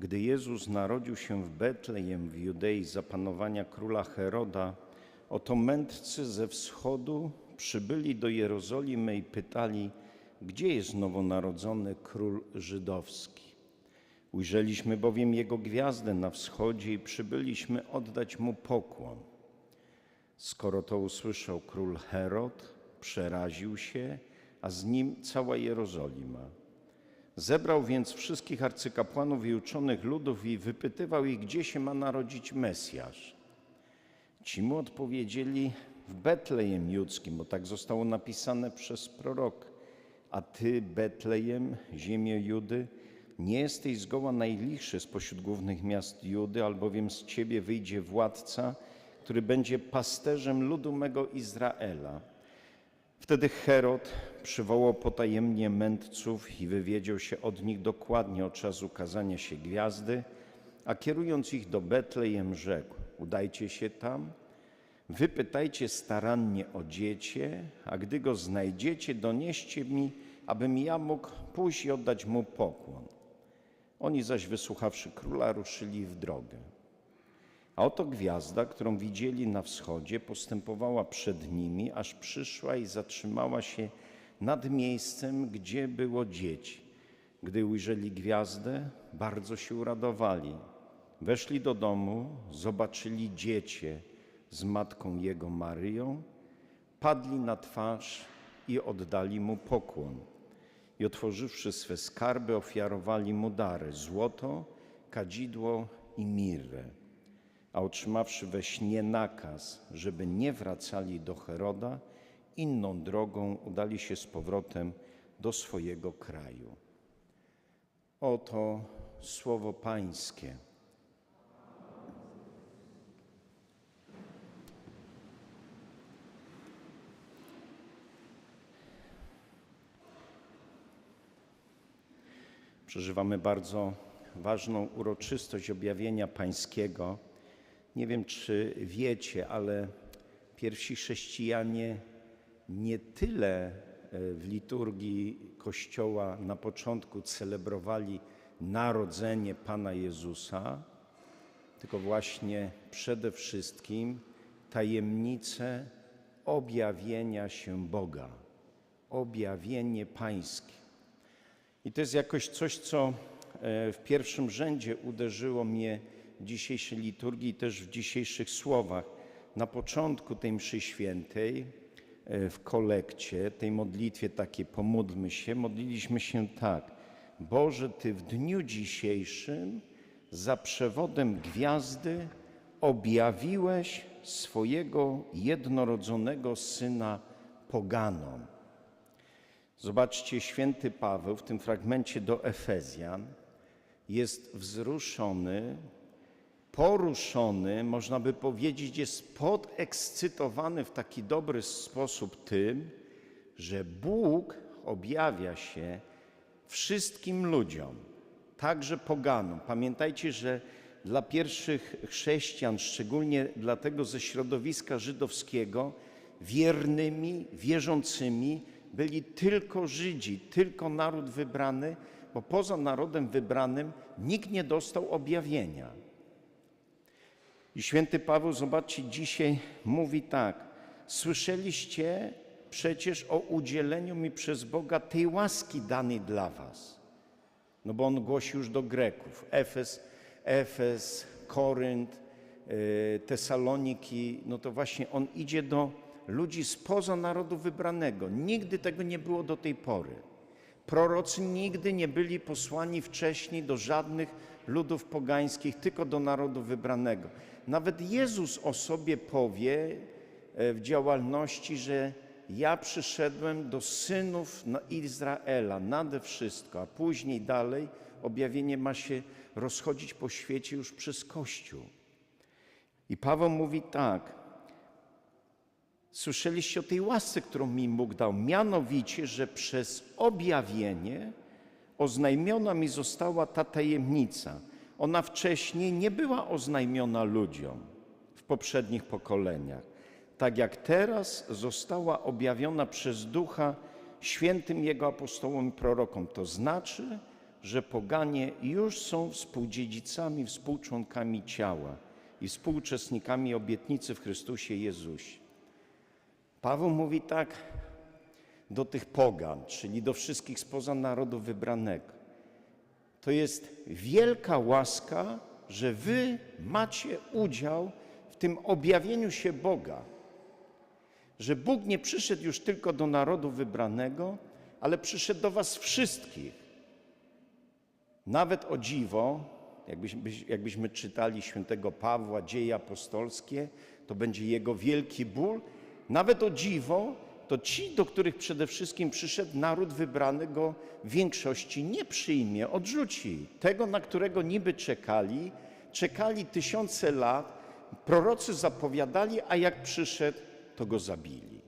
Gdy Jezus narodził się w Betlejem w Judei za panowania króla Heroda, oto mędrcy ze wschodu przybyli do Jerozolimy i pytali, gdzie jest nowonarodzony król żydowski. Ujrzeliśmy bowiem jego gwiazdę na wschodzie i przybyliśmy oddać mu pokłon. Skoro to usłyszał król Herod, przeraził się, a z nim cała Jerozolima. Zebrał więc wszystkich arcykapłanów i uczonych ludów i wypytywał ich, gdzie się ma narodzić Mesjasz. Ci mu odpowiedzieli w Betlejem Judzkim, bo tak zostało napisane przez proroka. A ty, Betlejem, ziemio Judy, nie jesteś zgoła najlichszy spośród głównych miast Judy, albowiem z ciebie wyjdzie władca, który będzie pasterzem ludu mego Izraela. Wtedy Herod przywołał potajemnie mędrców i wywiedział się od nich dokładnie o czas ukazania się gwiazdy, a kierując ich do Betlejem rzekł, udajcie się tam, wypytajcie starannie o dziecię, a gdy go znajdziecie, donieście mi, abym ja mógł pójść i oddać mu pokłon. Oni zaś wysłuchawszy króla ruszyli w drogę. A oto gwiazda, którą widzieli na wschodzie, postępowała przed nimi, aż przyszła i zatrzymała się nad miejscem, gdzie było dzieci. Gdy ujrzeli gwiazdę, bardzo się uradowali. Weszli do domu, zobaczyli dziecię z matką jego Maryją, padli na twarz i oddali mu pokłon. I otworzywszy swe skarby, ofiarowali mu dary: złoto, kadzidło i mirrę a otrzymawszy we śnie nakaz, żeby nie wracali do Heroda, inną drogą udali się z powrotem do swojego kraju. Oto słowo Pańskie. Przeżywamy bardzo ważną uroczystość objawienia Pańskiego. Nie wiem, czy wiecie, ale pierwsi chrześcijanie nie tyle e, w liturgii Kościoła na początku celebrowali narodzenie Pana Jezusa, tylko właśnie przede wszystkim tajemnicę objawienia się Boga, objawienie Pańskie. I to jest jakoś coś, co e, w pierwszym rzędzie uderzyło mnie dzisiejszej liturgii, też w dzisiejszych słowach. Na początku tej mszy świętej, e, w kolekcie, tej modlitwie takiej pomódlmy się, modliliśmy się tak. Boże, Ty w dniu dzisiejszym za przewodem gwiazdy objawiłeś swojego jednorodzonego Syna poganom. Zobaczcie, święty Paweł w tym fragmencie do Efezjan jest wzruszony poruszony, można by powiedzieć, jest podekscytowany w taki dobry sposób tym, że Bóg objawia się wszystkim ludziom, także poganom. Pamiętajcie, że dla pierwszych chrześcijan, szczególnie dla tego ze środowiska żydowskiego, wiernymi, wierzącymi byli tylko Żydzi, tylko naród wybrany, bo poza narodem wybranym nikt nie dostał objawienia. I święty Paweł, zobaczcie, dzisiaj mówi tak: Słyszeliście przecież o udzieleniu mi przez Boga tej łaski danej dla Was. No bo on głosi już do Greków: Efes, Efes, Korynt, y, Tesaloniki. No to właśnie on idzie do ludzi spoza narodu wybranego. Nigdy tego nie było do tej pory. Prorocy nigdy nie byli posłani wcześniej do żadnych ludów pogańskich, tylko do narodu wybranego. Nawet Jezus o sobie powie e, w działalności, że ja przyszedłem do synów Izraela nade wszystko, a później dalej objawienie ma się rozchodzić po świecie już przez Kościół. I Paweł mówi tak, Słyszeliście o tej łasce, którą mi Bóg dał, mianowicie, że przez objawienie oznajmiona mi została ta tajemnica. Ona wcześniej nie była oznajmiona ludziom w poprzednich pokoleniach, tak jak teraz została objawiona przez Ducha Świętym Jego apostołom i prorokom. To znaczy, że poganie już są współdziedzicami, współczłonkami ciała i współuczestnikami obietnicy w Chrystusie Jezusie. Paweł mówi tak do tych pogan, czyli do wszystkich spoza narodu wybranego. To jest wielka łaska, że wy macie udział w tym objawieniu się Boga. Że Bóg nie przyszedł już tylko do narodu wybranego, ale przyszedł do was wszystkich. Nawet o dziwo, jakbyśmy, jakbyśmy czytali świętego Pawła, dzieje apostolskie, to będzie jego wielki ból. Nawet o dziwo, to ci, do których przede wszystkim przyszedł naród wybrany, go większości nie przyjmie, odrzuci. Tego, na którego niby czekali, czekali tysiące lat, prorocy zapowiadali, a jak przyszedł, to go zabili.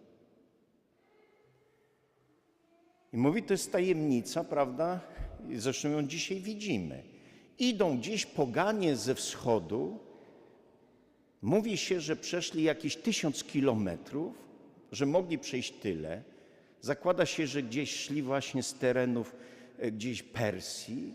I mówi, to jest tajemnica, prawda? Zresztą ją dzisiaj widzimy. Idą gdzieś poganie ze wschodu. Mówi się, że przeszli jakieś tysiąc kilometrów, że mogli przejść tyle. Zakłada się, że gdzieś szli właśnie z terenów e, gdzieś Persji.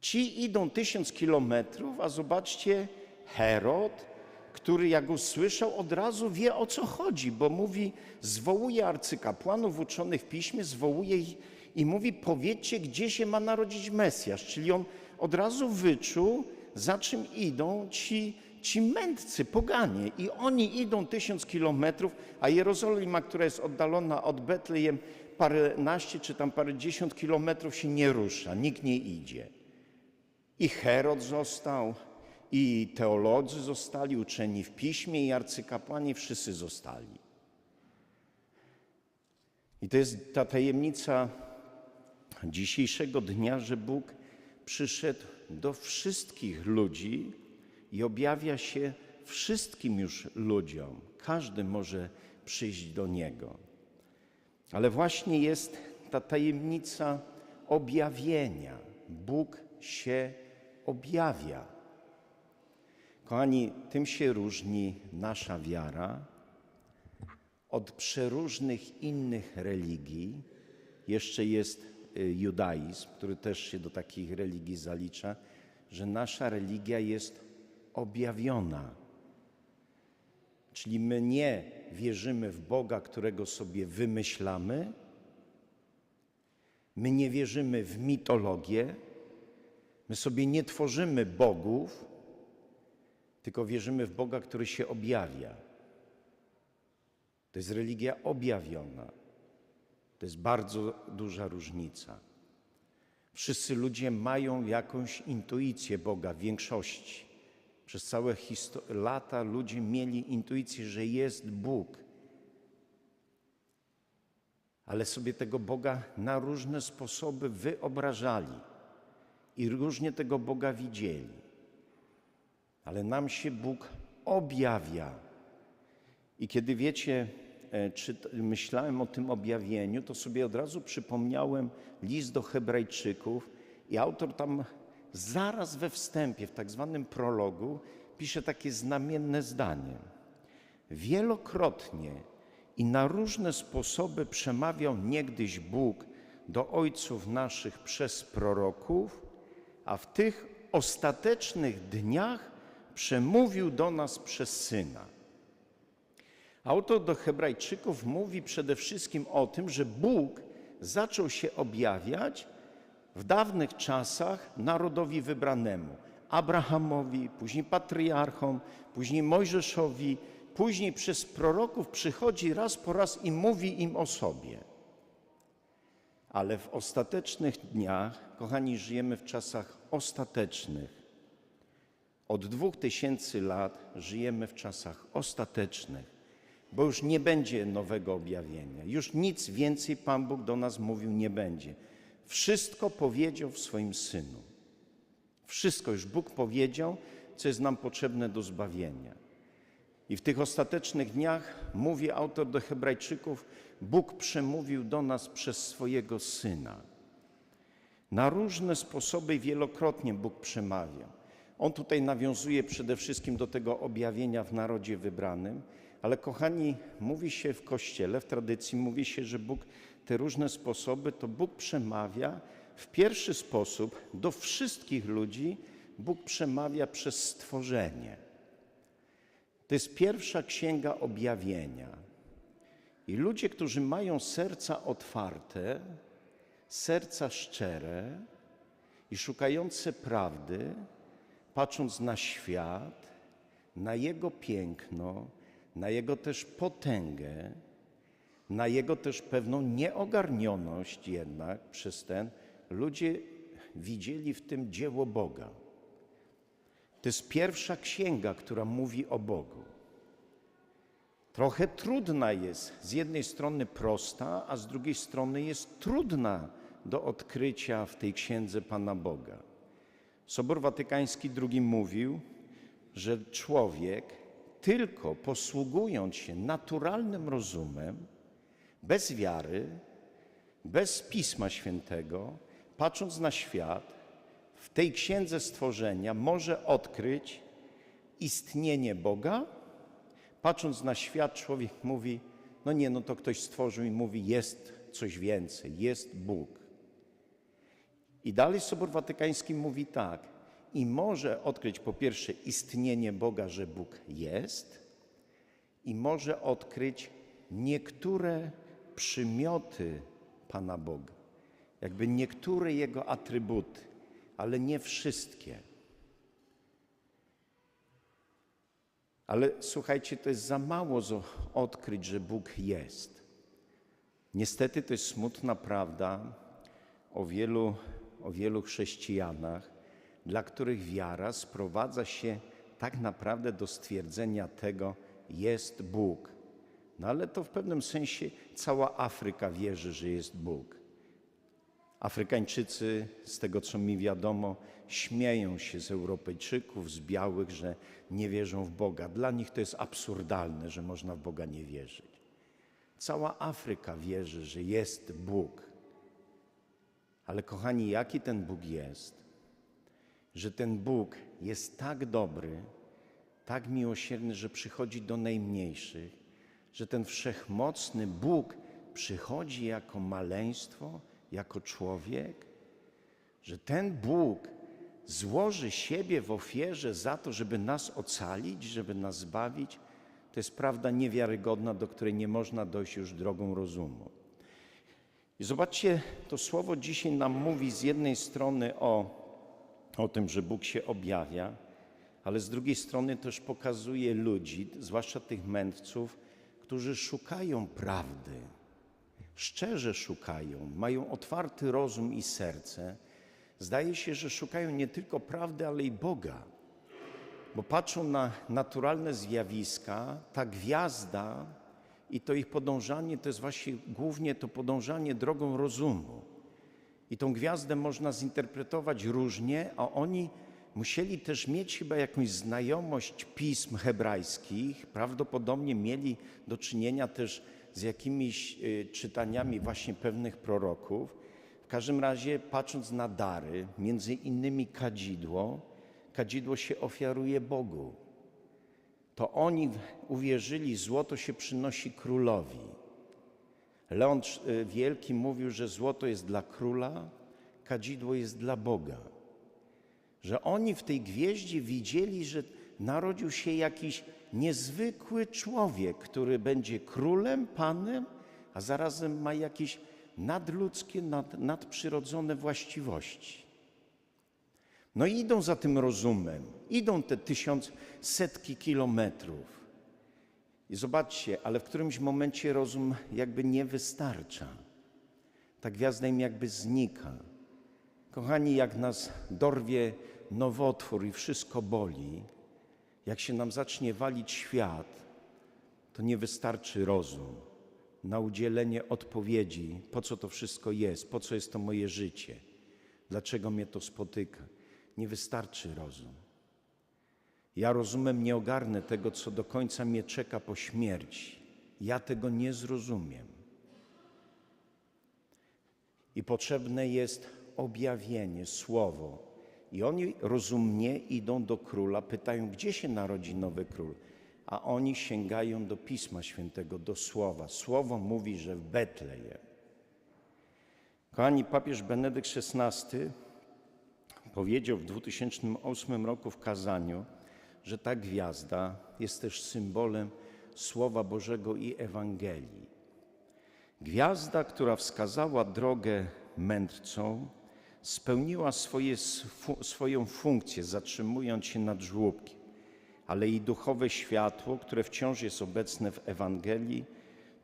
Ci idą tysiąc kilometrów, a zobaczcie, Herod, który jak usłyszał, od razu wie o co chodzi, bo mówi, zwołuje arcykapłanów uczonych w piśmie, zwołuje ich i mówi, powiedzcie, gdzie się ma narodzić Mesjasz. Czyli on od razu wyczuł, za czym idą ci, ci mędrcy, poganie. I oni idą tysiąc kilometrów, a Jerozolima, która jest oddalona od Betlejem paręnaście czy tam parędziesiąt kilometrów się nie rusza, nikt nie idzie. I Herod został, i teolodzy zostali, uczeni w piśmie, i arcykapłani, wszyscy zostali. I to jest ta tajemnica dzisiejszego dnia, że Bóg przyszedł do wszystkich ludzi i objawia się wszystkim już ludziom. Każdy może przyjść do Niego. Ale właśnie jest ta tajemnica objawienia. Bóg się objawia. Kochani, tym się różni nasza wiara od przeróżnych innych religii. Jeszcze jest y, judaizm, który też się do takich religii zalicza, że nasza religia jest objawiona. Czyli my nie wierzymy w Boga, którego sobie wymyślamy, my nie wierzymy w mitologię, my sobie nie tworzymy bogów, tylko wierzymy w Boga, który się objawia. To jest religia objawiona. To jest bardzo duża różnica. Wszyscy ludzie mają jakąś intuicję Boga w większości. Przez całe lata ludzie mieli intuicję, że jest Bóg. Ale sobie tego Boga na różne sposoby wyobrażali i różnie tego Boga widzieli. Ale nam się Bóg objawia. I kiedy wiecie, e, czy myślałem o tym objawieniu, to sobie od razu przypomniałem list do Hebrajczyków, i autor tam zaraz we wstępie, w tak zwanym prologu, pisze takie znamienne zdanie. Wielokrotnie i na różne sposoby przemawiał niegdyś Bóg do ojców naszych przez proroków, a w tych ostatecznych dniach przemówił do nas przez syna. Autor do Hebrajczyków mówi przede wszystkim o tym, że Bóg zaczął się objawiać w dawnych czasach narodowi wybranemu Abrahamowi, później patriarchom, później Mojżeszowi, później przez proroków przychodzi raz po raz i mówi im o sobie. Ale w ostatecznych dniach, kochani, żyjemy w czasach ostatecznych. Od dwóch tysięcy lat żyjemy w czasach ostatecznych, bo już nie będzie nowego objawienia. Już nic więcej Pan Bóg do nas mówił nie będzie. Wszystko powiedział w swoim Synu. Wszystko już Bóg powiedział, co jest nam potrzebne do zbawienia. I w tych ostatecznych dniach, mówi autor do Hebrajczyków, Bóg przemówił do nas przez swojego Syna. Na różne sposoby wielokrotnie Bóg przemawiał. On tutaj nawiązuje przede wszystkim do tego objawienia w narodzie wybranym, ale kochani, mówi się w Kościele, w tradycji mówi się, że Bóg te różne sposoby, to Bóg przemawia w pierwszy sposób do wszystkich ludzi Bóg przemawia przez stworzenie. To jest pierwsza księga objawienia. I ludzie, którzy mają serca otwarte, serca szczere i szukające prawdy, patrząc na świat, na jego piękno, na jego też potęgę, na jego też pewną nieogarnioność jednak przez ten, ludzie widzieli w tym dzieło Boga. To jest pierwsza księga, która mówi o Bogu. Trochę trudna jest, z jednej strony prosta, a z drugiej strony jest trudna do odkrycia w tej księdze Pana Boga. Sobor Watykański II mówił, że człowiek tylko posługując się naturalnym rozumem, bez wiary, bez Pisma Świętego, patrząc na świat, w tej księdze stworzenia może odkryć istnienie Boga. Patrząc na świat, człowiek mówi: No nie, no to ktoś stworzył i mówi: Jest coś więcej, jest Bóg. I dalej Sobór Watykański mówi tak: I może odkryć po pierwsze istnienie Boga, że Bóg jest, i może odkryć niektóre przymioty Pana Boga, jakby niektóre Jego atrybuty, ale nie wszystkie. Ale słuchajcie, to jest za mało odkryć, że Bóg jest. Niestety to jest smutna prawda o wielu, o wielu chrześcijanach, dla których wiara sprowadza się tak naprawdę do stwierdzenia tego, jest Bóg. No ale to w pewnym sensie cała Afryka wierzy, że jest Bóg. Afrykańczycy, z tego co mi wiadomo, śmieją się z Europejczyków, z białych, że nie wierzą w Boga. Dla nich to jest absurdalne, że można w Boga nie wierzyć. Cała Afryka wierzy, że jest Bóg. Ale kochani, jaki ten Bóg jest? Że ten Bóg jest tak dobry, tak miłosierny, że przychodzi do najmniejszych, że ten wszechmocny Bóg przychodzi jako maleństwo, jako człowiek, że ten Bóg złoży siebie w ofierze za to, żeby nas ocalić, żeby nas zbawić, to jest prawda niewiarygodna, do której nie można dojść już drogą rozumu. I zobaczcie, to słowo dzisiaj nam mówi z jednej strony o, o tym, że Bóg się objawia, ale z drugiej strony też pokazuje ludzi, zwłaszcza tych mędrców, którzy szukają prawdy, szczerze szukają, mają otwarty rozum i serce. Zdaje się, że szukają nie tylko prawdy, ale i Boga, bo patrzą na naturalne zjawiska, ta gwiazda i to ich podążanie to jest właśnie głównie to podążanie drogą rozumu. I tą gwiazdę można zinterpretować różnie, a oni musieli też mieć chyba jakąś znajomość pism hebrajskich. Prawdopodobnie mieli do czynienia też z jakimiś y, czytaniami właśnie pewnych proroków. W każdym razie, patrząc na dary, między innymi kadzidło, kadzidło się ofiaruje Bogu. To oni uwierzyli, złoto się przynosi królowi. Leon y, Wielki mówił, że złoto jest dla króla, kadzidło jest dla Boga. Że oni w tej gwieździe widzieli, że narodził się jakiś niezwykły człowiek, który będzie królem, panem, a zarazem ma jakieś nadludzkie, nad, nadprzyrodzone właściwości. No i idą za tym rozumem, idą te tysiąc, setki kilometrów. I zobaczcie, ale w którymś momencie rozum jakby nie wystarcza. Ta gwiazda im jakby znika. Kochani, jak nas dorwie nowotwór i wszystko boli, jak się nam zacznie walić świat, to nie wystarczy rozum na udzielenie odpowiedzi, po co to wszystko jest, po co jest to moje życie, dlaczego mnie to spotyka. Nie wystarczy rozum. Ja rozumem nie ogarnę tego, co do końca mnie czeka po śmierci. Ja tego nie zrozumiem. I potrzebne jest objawienie, słowo. I oni rozumnie idą do króla, pytają, gdzie się narodzi nowy król. A oni sięgają do Pisma Świętego, do słowa. Słowo mówi, że w Betlejem. Kochani, papież Benedykt XVI powiedział w 2008 roku w kazaniu, że ta gwiazda jest też symbolem Słowa Bożego i Ewangelii. Gwiazda, która wskazała drogę mędrcom, spełniła swoje, swoją funkcję, zatrzymując się nad żłóbkiem, ale i duchowe światło, które wciąż jest obecne w Ewangelii,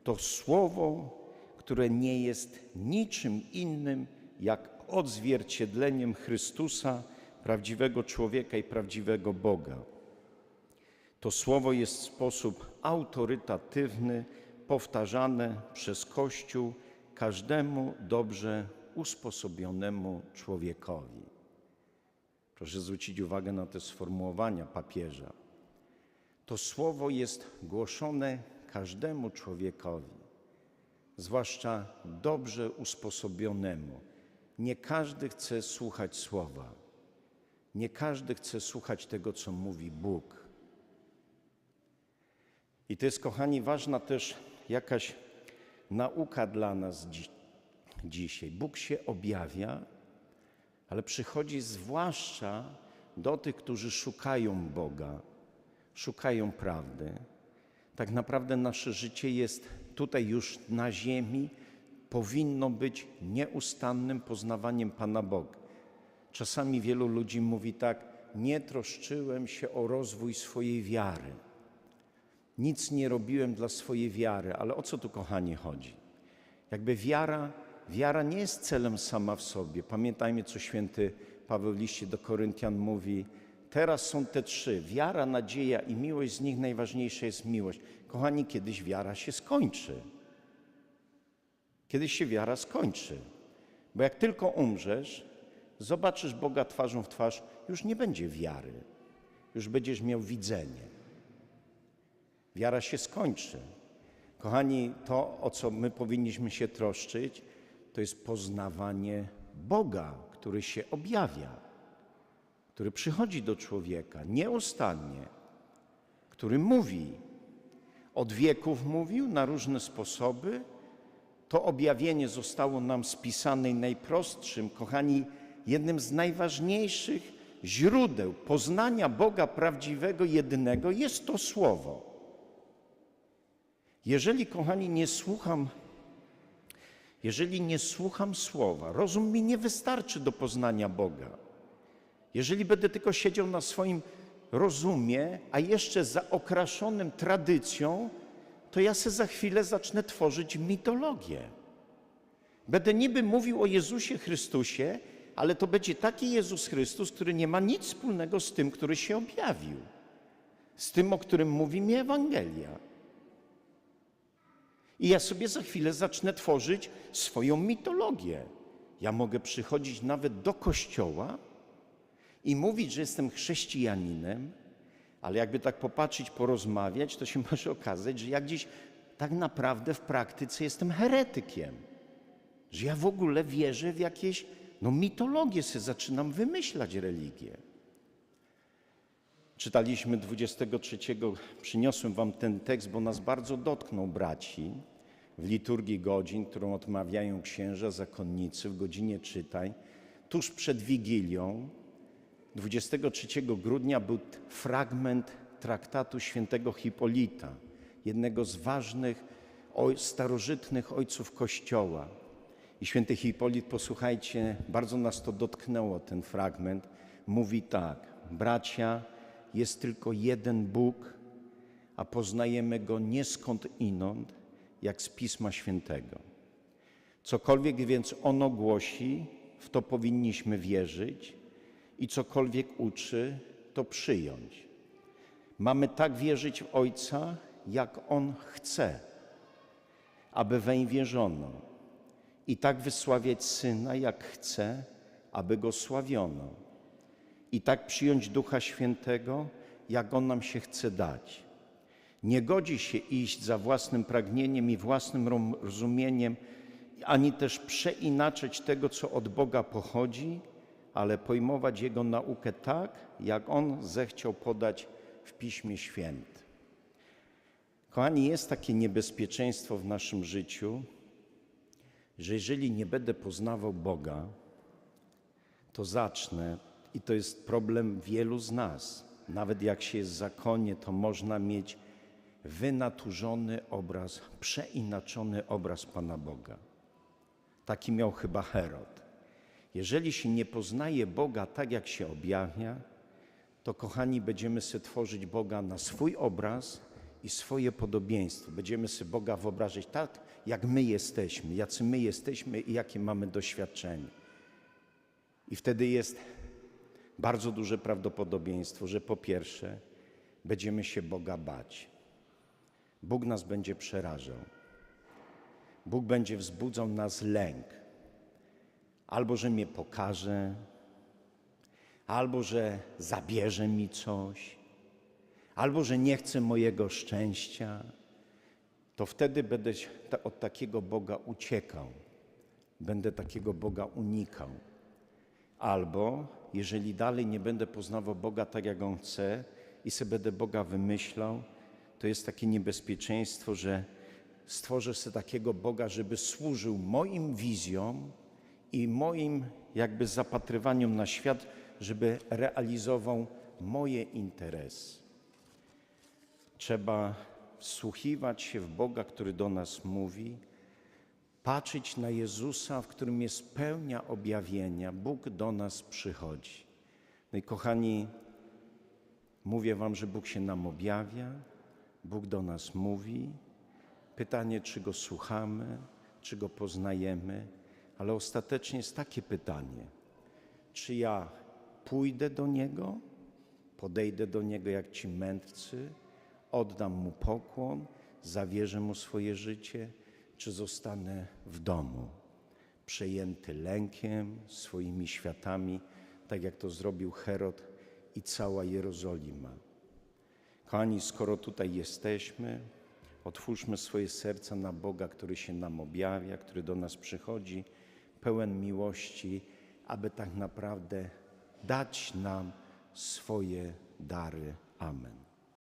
to słowo, które nie jest niczym innym jak odzwierciedleniem Chrystusa, prawdziwego człowieka i prawdziwego Boga. To słowo jest w sposób autorytatywny powtarzane przez Kościół każdemu dobrze usposobionemu człowiekowi. Proszę zwrócić uwagę na te sformułowania papieża. To słowo jest głoszone każdemu człowiekowi, zwłaszcza dobrze usposobionemu. Nie każdy chce słuchać słowa. Nie każdy chce słuchać tego, co mówi Bóg. I to jest, kochani, ważna też jakaś nauka dla nas dzisiaj. Bóg się objawia, ale przychodzi zwłaszcza do tych, którzy szukają Boga, szukają prawdy. Tak naprawdę nasze życie jest tutaj już na ziemi, powinno być nieustannym poznawaniem Pana Boga. Czasami wielu ludzi mówi tak: Nie troszczyłem się o rozwój swojej wiary. Nic nie robiłem dla swojej wiary, ale o co tu, kochani, chodzi? Jakby wiara, wiara nie jest celem sama w sobie. Pamiętajmy, co święty Paweł w liście do Koryntian mówi. Teraz są te trzy: wiara, nadzieja i miłość. Z nich najważniejsza jest miłość. Kochani, kiedyś wiara się skończy. Kiedyś się wiara skończy. Bo jak tylko umrzesz, zobaczysz Boga twarzą w twarz, już nie będzie wiary. Już będziesz miał widzenie. Wiara się skończy. Kochani, to, o co my powinniśmy się troszczyć, to jest poznawanie Boga, który się objawia, który przychodzi do człowieka nieustannie, który mówi. Od wieków mówił na różne sposoby. To objawienie zostało nam spisane najprostszym, kochani, jednym z najważniejszych źródeł poznania Boga prawdziwego, jedynego jest to Słowo. Jeżeli, kochani, nie słucham, jeżeli nie słucham słowa, rozum mi nie wystarczy do poznania Boga. Jeżeli będę tylko siedział na swoim rozumie, a jeszcze zaokraszonym tradycją, to ja se za chwilę zacznę tworzyć mitologię. Będę niby mówił o Jezusie Chrystusie, ale to będzie taki Jezus Chrystus, który nie ma nic wspólnego z tym, który się objawił, z tym, o którym mówi mi Ewangelia. I ja sobie za chwilę zacznę tworzyć swoją mitologię. Ja mogę przychodzić nawet do kościoła i mówić, że jestem chrześcijaninem, ale jakby tak popatrzeć, porozmawiać, to się może okazać, że ja gdzieś tak naprawdę w praktyce jestem heretykiem. Że ja w ogóle wierzę w jakieś no, mitologię, sobie zaczynam wymyślać religię. Czytaliśmy 23, przyniosłem wam ten tekst, bo nas bardzo dotknął braci w liturgii godzin, którą odmawiają księża, zakonnicy w godzinie czytań. Tuż przed Wigilią, 23 grudnia, był fragment traktatu świętego Hipolita, jednego z ważnych starożytnych ojców Kościoła. I święty Hipolit, posłuchajcie, bardzo nas to dotknęło, ten fragment. Mówi tak, bracia, jest tylko jeden Bóg, a poznajemy Go nie skąd inąd, jak z Pisma Świętego. Cokolwiek więc ono głosi, w to powinniśmy wierzyć i cokolwiek uczy, to przyjąć. Mamy tak wierzyć w Ojca, jak On chce, aby weń wierzono, i tak wysławiać Syna, jak chce, aby Go sławiono, i tak przyjąć Ducha Świętego, jak On nam się chce dać. Nie godzi się iść za własnym pragnieniem i własnym rozumieniem, ani też przeinaczać tego, co od Boga pochodzi, ale pojmować Jego naukę tak, jak On zechciał podać w Piśmie Świętym. Kochani, jest takie niebezpieczeństwo w naszym życiu, że jeżeli nie będę poznawał Boga, to zacznę, i to jest problem wielu z nas. Nawet jak się jest zakonie, to można mieć wynaturzony obraz, przeinaczony obraz Pana Boga. Taki miał chyba Herod. Jeżeli się nie poznaje Boga tak, jak się objawia, to kochani, będziemy sobie tworzyć Boga na swój obraz i swoje podobieństwo. Będziemy sobie Boga wyobrażać tak, jak my jesteśmy, jacy my jesteśmy i jakie mamy doświadczenie. I wtedy jest bardzo duże prawdopodobieństwo, że po pierwsze będziemy się Boga bać. Bóg nas będzie przerażał. Bóg będzie wzbudzał nas lęk. Albo że mnie pokaże, albo że zabierze mi coś, albo że nie chce mojego szczęścia, to wtedy będę od takiego Boga uciekał, będę takiego Boga unikał. Albo jeżeli dalej nie będę poznawał Boga tak, jak On chce i sobie będę Boga wymyślał, to jest takie niebezpieczeństwo, że stworzę sobie takiego Boga, żeby służył moim wizjom i moim jakby zapatrywaniom na świat, żeby realizował moje interesy. Trzeba wsłuchiwać się w Boga, który do nas mówi, patrzeć na Jezusa, w którym jest pełnia objawienia. Bóg do nas przychodzi. No i kochani, mówię Wam, że Bóg się nam objawia, Bóg do nas mówi. Pytanie, czy Go słuchamy, czy Go poznajemy, ale ostatecznie jest takie pytanie, czy ja pójdę do Niego, podejdę do Niego jak ci mędrcy, oddam Mu pokłon, zawierzę Mu swoje życie, czy zostanę w domu, przejęty lękiem, swoimi światami, tak jak to zrobił Herod i cała Jerozolima. Kochani, skoro tutaj jesteśmy, otwórzmy swoje serca na Boga, który się nam objawia, który do nas przychodzi, pełen miłości, aby tak naprawdę dać nam swoje dary. Amen.